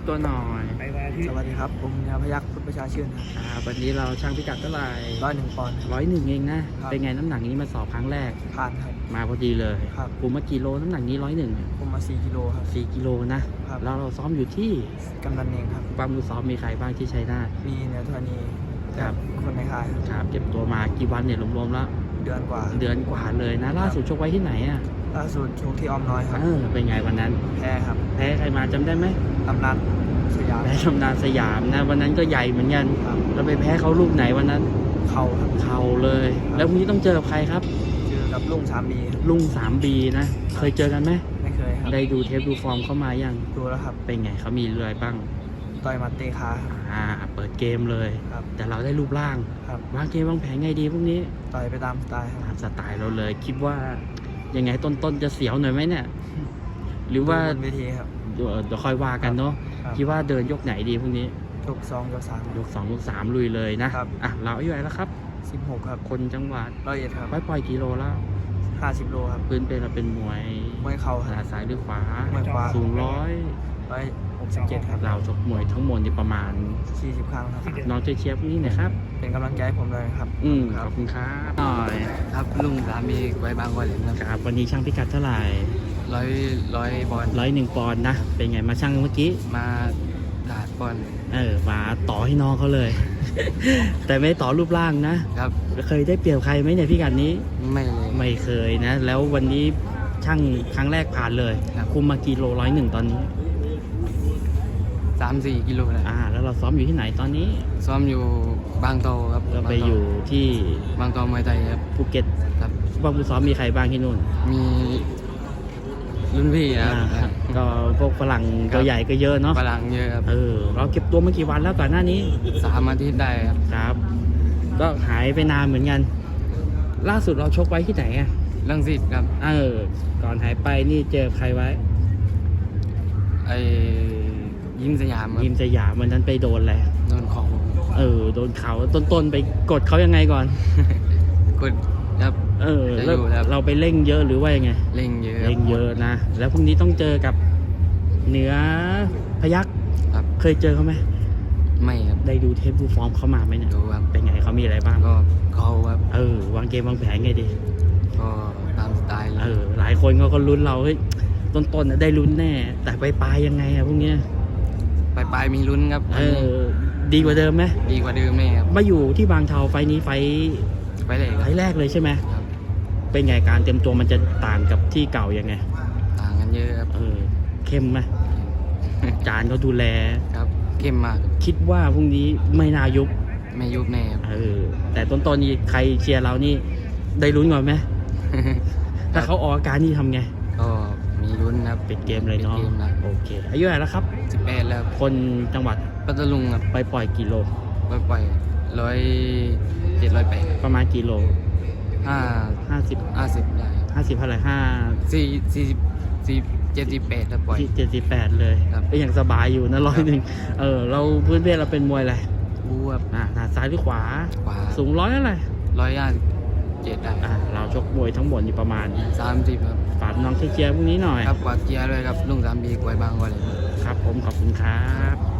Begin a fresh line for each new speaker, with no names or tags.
ำตัวหน่อย
สวัสดีครับ ผมยาพยักษ์พุทธประชาชื่นครับ
อ่าวันนี้เราช่างพิกัดเท่าไหร่
ร้อยหนึ่งปอนด์
ร้อยหนึ่งเองนะ
ครับ
เป็นไงน้ำหนักนี้มาสอบครั้งแรก
ผ่านครับ
มาพอดีเลย
ครับ
คุมมากี่โลน้ำหนักนี้ร้อยหนึ่ง
ผมมา4กิโลครับ
สี่กิโลนะครับแล้วเราซ้อมอยู่ที่
กำนันเองครับ
ความมือซ้อมมีใครบ้างที่ชัยนาท
มีเนื้อทวนี
ครับ
คนในค่ายครับ
ครับเก็บตัวมากี่วันเนี่ยรวมๆแล้ว
เดือนกว่า
เดือนกว่าเลยนะ ล่าสุดชกไว้ที่ไหนอะ
ล่าสุดชกที่อ้อมน้อยครับ
เออเป็นไงวันนั้น
แพ้ครับ
แพ้ใครมาจำได้ไหม
ตำนานสยาม
แพ้ชำนาญสยามนะ วันนั้นก็ใหญ่เหมือนกัน
ครับ
เราไปแพ้เขาลูกไหนวันนั้น
เข่าครับ
เข่าเลย แล้วพรุ่งนี้ต้องเจอกับใครครับ
เจอกับลุงสามดีครับ
ลุง 3B นะ เคยเจอกันไหม
ไม่เคยครับ
ได้ดูเทปดูฟอร์มเข้ามายัง
ดูแล้วครับ
เป็นไงเขามีเรื่อยบ้าง
ต่อยหมัดเตะขาครับ
อ่า เปิดเกมเลย
ครับ
แต่เราได้รูปร่าง
ครับ
วางเกมวางแผนไงดีพวกนี้
ต่อยไปตามสไตล์ค
ตา
รับ
มสไตล์เราเลย คิดว่ายังไงต้นๆจะเสียวหน่อยไหมเนี่ย หรือว่า
ดูบนเวทีครับ
เดี๋ยวเดี๋ยวค่อยว่ากันเนาะ
ครับ
คิดว่าเดินยกไหนดีพวกนี้
ยกสองยกสาม
ยกสองยกสามลุยเลยนะ
ครับ
อะเราอายุเท่าไหร่แล้วครับ
สิบหกครับ
คนจังหวัด
ร้อยเอ็ดครับ
ไว้ปล่อยกิโลแล้ว
ห้าสิบโลครับ
พื้นเป็นเราเป็นมวย
มวยเข่า
ข
ค
นา
รั
ด
บ
ซ้ายหรือขวา
มวยขวา
สูงร้อย
ร้อยหกสิบเจ็ดครับ
เราชกมวยทั้งหมดนี่ประมาณ
สี่สิบครั้งครับ
น้องเจเชียบนี่นะครับ
เป็นกำลังใจให้ผมเลยครับ
อืม
ค
ข
รั
อ
บบ
คุณครับ หน่อย
ครับลุงสามีไว้บางวันเลยครับ
ครับวันนี้ช่างพิกัดเท่าไหร่
ร้อยร้อยบอล
ร้อยหนึ่งปอนด์นะ เป็นไงมาช่างเมื่อกี้
มาตาดบอล
เออมาต่อให้น้องเขาเลย แต่ไม่ต่อรูปร่างนะ
ครับ
เคยได้เปรียบใครไหมเนี่ยพิกัดนี้
ไม่เลย
ไม่เคยนะ แล้ววันนี้ช่างครั้งแรกผ่านเลย
ครับ
คุมมากี่โลร้อยหนึ่งตอนนี้
สามสี่กิโลนะ
อ่า แล้วเราซ้อมอยู่ที่ไหนตอนนี้
ซ้อมอยู่บางโตครับ
เราไปอยู่ที่
บางโตมวยไทยครับ
ภูเก็ต
ครับ
ว่าผู้ซ้อมมีใครบ้างที่นู่น
มี รุ่นพี่นะ
อ่า
ครับ
ก็พวกฝรั่ง
ครับ
ตัวใหญ่ก็เยอะเนาะ
ฝรั่งเยอะครับ
เออเราเก็บตัวมากี่วันแล้วก่อนหน้านี้
สามอาทิตย์ได้ครับ
ครับ ก็หายไปนานเหมือนกัน ล่าสุดเราชกไว้ที่ไหนอะ
เรื่องสิทธิ์ครับ
เออ ก่อนหายไปนี่เจอใครไว้
ไอ้ยิ้มสยามครับ
ยิมสยามวันนั้นไปโดนอะไร
โดนของ
เออโดนเขาต้นๆไปกดเขายังไงก่อน
กด ครับ
เออ
จะ
แล้ว
อยู่แล้ว
เราไปเร่งเยอะหรือว่ายังไง
เล่งเยอะ
เร่งเยอะนะ แล้วพรุ่งนี้ต้องเจอกับเหนือพยัก
ครับ
เคยเจอเขาไหม
ไม่ครับ
ได้ดูเทปดูฟอร์มเขามาไหมเนี่ย
ดูครับ
เป็นไงเขามีอะไรบ้าง
ก็เขาครับ
เออวางเกมวางแผนไงดี
ก็ตามสไตล์เล
เอยอหลายคนเขาก็ลุ้นเราเฮ้ยต้นๆน่ะได้ลุ้นแน่ แต่ไปปลายๆยังไงอะพวกเนี้ย
ปลายปลายๆมีลุ้นครับ
เออดีกว่าเดิมไหม
ดีกว่าเดิมแน่ครับ
มาอยู่ที่บางเทาไฟล์นี้ไฟล์
ไปเลยค
ไฟ
รับ
ล์แรกเลยใช่ไหม
ครับ
เป็นไงการเตรียมตัวมันจะต่างกับที่เก่ายังไง
ต่างกันเยอะครับ
เออ เข้มไหมจานเขาดูแล
ครับเข้มมากครับ
คิดว่าพรุ่งนี้ไม่น่ายุบ
ไม่ยุบแน่ครับ
เออ แต่ต้นๆนี่ใครเชียร์เรานี่ ได้ลุ้นก่อนไหม ถ้าเขาออกอาการนี่ทำไง
ก็มีลุ้นครับ
ปิดเกมเลยเนาะ
ปิดเกมนะ
โอเค อายุเท่าไหร่แล้วครับ
สิบแปดแล้ว
คนจังหวัด
ปัตตาลุงครับ
ไปปล่อยกิโล
ไปปล่อย ร้อยเจ็ดร้อยแปด
ประมาณกิโล
ห้า
ห้าสิบ
ห้าสิบได้ครับ
ห้าสิบเท่าไหร่ห้า
สี่สี่สิบสี่เจ็ดสิบแปดแล้วปล่อย
เจ็ดสิบแปดเลย
ครับ
ก็ยังสบายอยู่นะร้อยหนึ่งเออ เราพื้นเพเราเป็นมวยอะไร
บูครับ
อ่าหน้าซ้ายหรือขวา
ขวา
สูงร้อยอะไร
ร้อยห้าสิบเจ็ดได้
อ่าเราชกมวยทั้งหมดอยู่ประมาณ
สามสิบครับ
ฝากน้องเชียร์พวกนี้หน่อย
ครับกวาดเกียร์ด้วยครับลุงสามบีกวยบางวันเลยครับ
ครับผมขอบคุณครับ